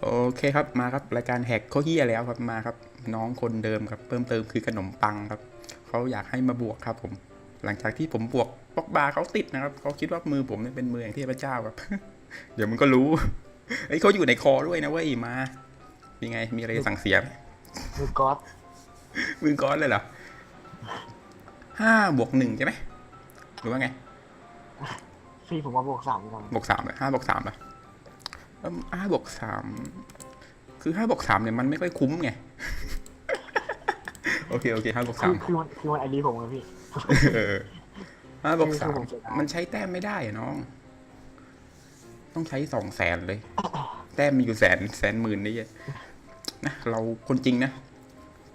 โอเคครับมาครับรายการแหกเขาเฮียแล้วครับมาครับ น้องคนเดิมครับเพิ่มเติมคือขนมปังครับเขาอยากให้มาบวกครับผม หลังจากที่ผมบวกบล็อกบาร์เขาติดนะครับเขาคิดว่ามือผมเนี่ยเป็นมืออย่างเทพเจ้าครับ เดี๋ยวมึงก็รู้เอ้ยเขาอยู่ในคอด้วยนะเว้ยมายังไงมีอะไรจะสั่งเสียไหมมือก๊อตมือก้อนเลยเหรอห้าบวกหนึ่งใช่ไหมหรือว่าไงพี่ผมมาบวกสามก่อนบวกสามเลยห้าบวกสามเหรอเอิ่ม ห้าบวกสามคือห้าบวกสามเนี่ยมันไม่ค่อยคุ้มไง โอเคโอเคห้าบวกคืสาอมคือมันคือมันไอดีผมไงพี่เออห้าบวกสามคือผมเสียดายมันใช้แต้มไม่ได้อะน้อง ต้องใช้สองแสนเลย แต้มมีอยู่แสนแสนหมื่นนี่นะเราคนจริงนะ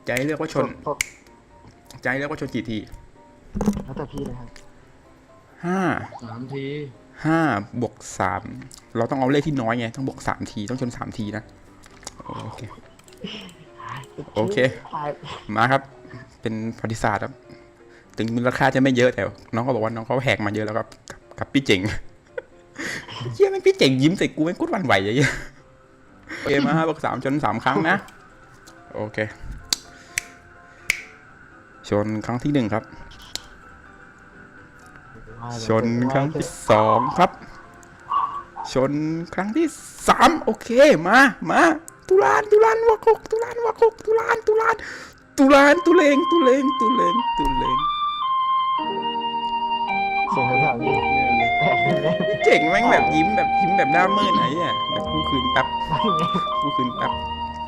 ใจะให้เลือกว่าชนสดใจะให้เลือกว่าชนกี่ทีๆแล้วแต่พี่เลยครับห้าสามที ห้าบวกสามเราต้องเอาเลขที่น้อยไง ต้องบวกสามทีต้องชนสามทีนะ โอเค โอเคตายมาครับ เป็นประวัติศาสตร์ครับ ถึงมูลค่าจะไม่เยอะแต่ น้องก็บอกว่าน้องเขาแหกมาเยอะแล้วครับ กับกับพี่เจ๋งเชี่ยแม่งพี่เจ๋งยิ้มใส่กูแม่งกุดหวันไหวอย่างเงี้ยโอเคมาห้าบวกสามชนสามครั้งนะ โอเค ชนครั้งที่หนึ่งครับ ชนครั้งที่สองครับ ชนครั้งที่สามโอเคมา มาตุลานตุลานวักหกตุลานวักหกตุลานตุลานตุลานตุเลงตุเลงตุเลงตุเลงเสียงแถวๆพี่เจ๋งแม่งแบบยิ้มแบบยิ้มแบบหน้ามืดไหนอะแบบกูคืนแป๊บกูคืนแป๊บ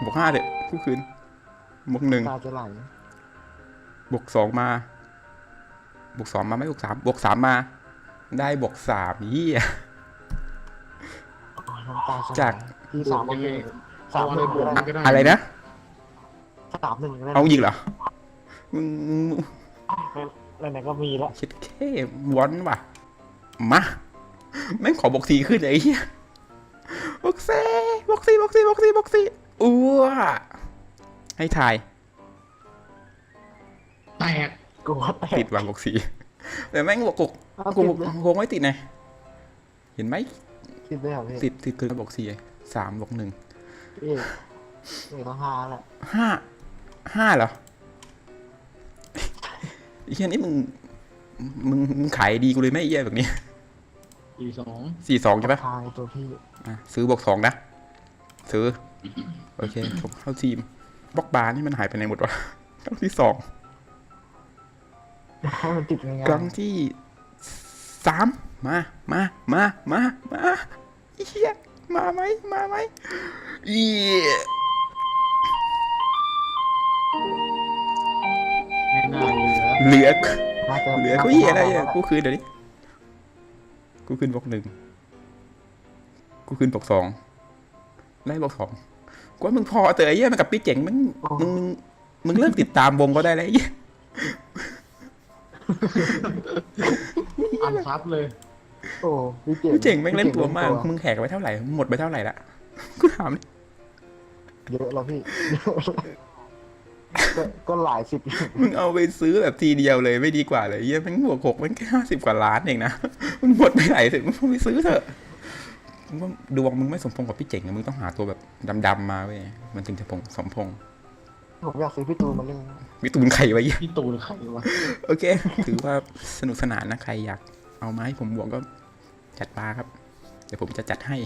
บวกห้าเถอะกูคืนบวกหนึ่งตาจะไหลบวกสองมา บวกสองมาไม่บวกสามบวกสามมา ได้บวกสามเยี่ยโอ้ยน้ำตาจะไหลจากพี่สามยังไงสามหนึ่งบวกก็มันได้ก็ได้อะไรนะสามหนึ่งก็ได้เอายิงเหรอมึงมึงไหนๆก็มีแล้วคิดแค่วอนว่ะมาแม่งขอบวกสีขึ้นเลยไอ้เหี้ยบวกสีบวกสีบวกสีบวกสีบวกสีอ้วให้ทายแตก กูว่าแตติกดวางบวกสีแต่แม่งบวกกกเอากูติดเลยวงไม่ติดไงเห็นไหมติดเลยเหรอพี่ติดติดคือบวกสี่สามบวกหนึ่งพี่เอกต้องห้าแหละห้าห้าเหรอไอ้เหี้ยนี่มึงมึงมึงขายดีกูเลยไหมไอ้เหี้ยแบบนี้สี่สองสี่สองใช่ปะทายตัวพี่อะซื้อบวกสองนะซื้อ โอเคผมเข้าทีมบล็อกบาร์นี่มันหายไปไหนหมดวะครั้งที่สอง ให้มันติดง่ายครั้งที่สามมา มา มา มา มาเฮียมาไหมมาไหมเอียไม่น่าเหลือเหลือๆน่าจะเหลือกูเฮียอะไรอะกูคืนเดี๋ยวนี้กูคืนบวกหนึ่งกูคืนบวกสองไล่บวกสองกูว่ามึงพอเตอะไอ้เหี้ยมันกับพี่เจ๋งมึงมึงมึงมึงเลิกติดตามวงก็ได้แล้วไอ้เหี้ย อันซับเลย โอ้พี่เจ๋งพี่เจ๋งแม่งเล่นตัวมากพี่เจ๋งมึงแหกไว้เท่าไหร่ หมดไปเท่าไหร่ละกูถามดิเยอะแล้วพี่ก็ก็หลายสิบอยู่มึงเอาไปซื้อแบบทีเดียวเลยไม่ดีกว่าเลยเยี่ยแม่งบวกหกแม่งแค่ห้าสิบกว่าล้านเองนะมึงหมดไปไหนเสร็จมึงไปซื้อเถอะมึงว่าดวงมึงไม่สมพงษ์กับพี่เจ๋งอะมึงต้องหาตัวแบบดำๆมาเว้ย มันถึงจะพงสมพงษ์ ผมอยากซื้อพี่ตูนมาเล่นวิตูนไข่ไว้เหี้ยพี่ตูนใครวะโอเค ถือว่าสนุกสนานนะใครอยากเอามาให้ผมบวกก็จัดบาร์ครับ เดี๋ยวผมจะจัดให้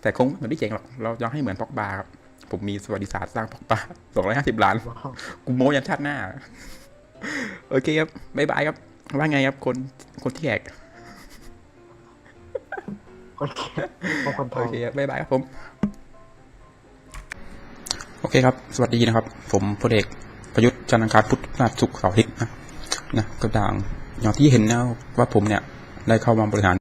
แต่คงไม่เหมือนพี่เจ๋งหรอก เราจะให้เหมือนพ็อกบาร์ครับ ผมมีสวัสดิศาสตร์สร้างพ็อกบาร์สองร้อยห้าสิบล้าน ว้าวกูโม้ยันชาติหน้า โอเคครับบ๊ายบายครับ ว่าไงครับคนคนที่แหกคนเก่งของคนไทโอย เคครับบ๊ายบายครับผม โอเคครับ สวัสดีนะครับ ผมพลเอกประยุทธ์จันทร์อังคารพุทธนาสศุกร์เสาร์อาทิตย์นะนะกระด่างอย่างที่เห็นนะว่าผมเนี่ยได้เข้ามาบริหาร